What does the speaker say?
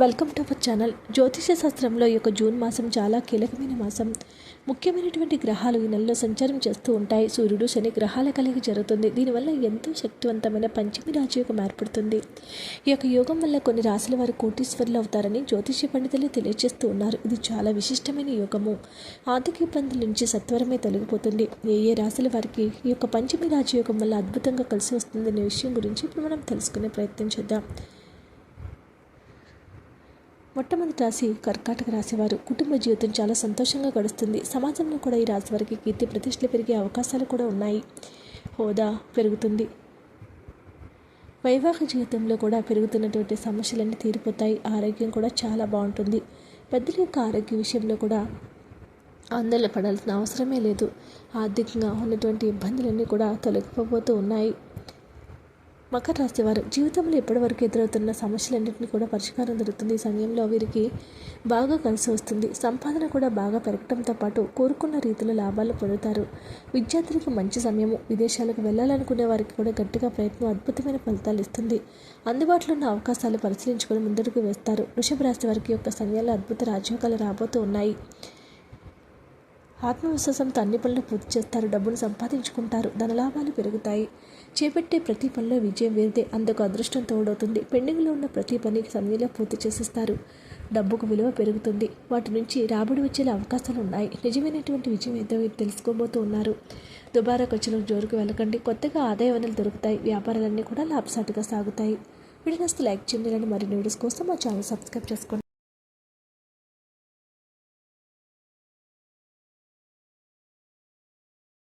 Welcome to our channel. జ్యోతిష శాస్త్రంలో ఈ యొక్క జూన్ మాసం చాలా కీలకమైన మాసం. ముఖ్యమైనటువంటి గ్రహాలు ఈ నెలలో సంచారం చేస్తూ ఉంటాయి. సూర్యుడు శని గ్రహాల కలిగి జరుగుతుంది. దీనివల్ల ఎంతో శక్తివంతమైన పంచమి రాజయోగం ఏర్పడుతుంది. ఈ యొక్క యోగం వల్ల కొన్ని రాశుల వారు కోటీశ్వరులు అవుతారని జ్యోతిష పండితులు తెలియజేస్తూ ఉన్నారు. ఇది చాలా విశిష్టమైన యోగము. ఆర్థిక ఇబ్బందుల నుంచి సత్వరమే తొలగిపోతుంది. ఏ ఏ రాశుల వారికి ఈ యొక్క పంచమి రాజయోగం వల్ల అద్భుతంగా కలిసి వస్తుందనే విషయం గురించి ఇప్పుడు మనం తెలుసుకునే ప్రయత్నం చేద్దాం. మొట్టమొదటి రాశి కర్కాటక రాశివారు కుటుంబ జీవితం చాలా సంతోషంగా గడుస్తుంది. సమాజంలో కూడా ఈ రాశి వారికి కీర్తి ప్రతిష్టలు పెరిగే అవకాశాలు కూడా ఉన్నాయి. హోదా పెరుగుతుంది. వైవాహిక జీవితంలో కూడా పెరుగుతున్నటువంటి సమస్యలన్నీ తీరిపోతాయి. ఆరోగ్యం కూడా చాలా బాగుంటుంది. పెద్దల యొక్క ఆరోగ్య విషయంలో కూడా ఆందోళన పడాల్సిన అవసరమే లేదు. ఆర్థికంగా ఉన్నటువంటి ఇబ్బందులన్నీ కూడా తొలగిపోతూ ఉన్నాయి. మకర రాశి వారు జీవితంలో ఇప్పటివరకు ఎదురవుతున్న సమస్యలన్నింటినీ కూడా పరిష్కారం దొరుకుతుంది. ఈ సమయంలో వీరికి బాగా కలిసి వస్తుంది. సంపాదన కూడా బాగా పెరగడంతో పాటు కోరుకున్న రీతిలో లాభాలు పొందుతారు. విద్యార్థులకు మంచి సమయము విదేశాలకు వెళ్ళాలనుకునే వారికి కూడా గట్టిగా ప్రయత్నం అద్భుతమైన ఫలితాలు ఇస్తుంది. అందుబాటులో ఉన్న అవకాశాలు పరిశీలించుకొని ముందడుగు వేస్తారు. వృషభ రాశి వారికి యొక్క సమయాల్లో అద్భుత రాజ్యోగాలు రాబోతూ ఉన్నాయి. ఆత్మవిశ్వాసంతో అన్ని పనులు పూర్తి చేస్తారు డబ్బును సంపాదించుకుంటారు ధనలాభాలు పెరుగుతాయి. చేపట్టే ప్రతి పనిలో విజయం వేరితే అందుకు అదృష్టం తోడవుతుంది. పెండింగ్లో ఉన్న ప్రతి పనికి సమయంలో పూర్తి చేసేస్తారు. డబ్బుకు విలువ పెరుగుతుంది. వాటి నుంచి రాబడి వచ్చేలా అవకాశాలు ఉన్నాయి. నిజమైనటువంటి విజయం ఏదో మీరు తెలుసుకోబోతూ ఉన్నారు. దుబారా ఖర్చులకు జోరుకు వెళ్ళకండి. కొత్తగా ఆదాయ వనరులు దొరుకుతాయి. వ్యాపారాలన్నీ కూడా లాభసాటిగా సాగుతాయి. వీడియోస్ లైక్ చేయండి. మరిన్ని వీడియోస్ కోసం మా ఛానల్ సబ్స్క్రైబ్ చేసుకోండి.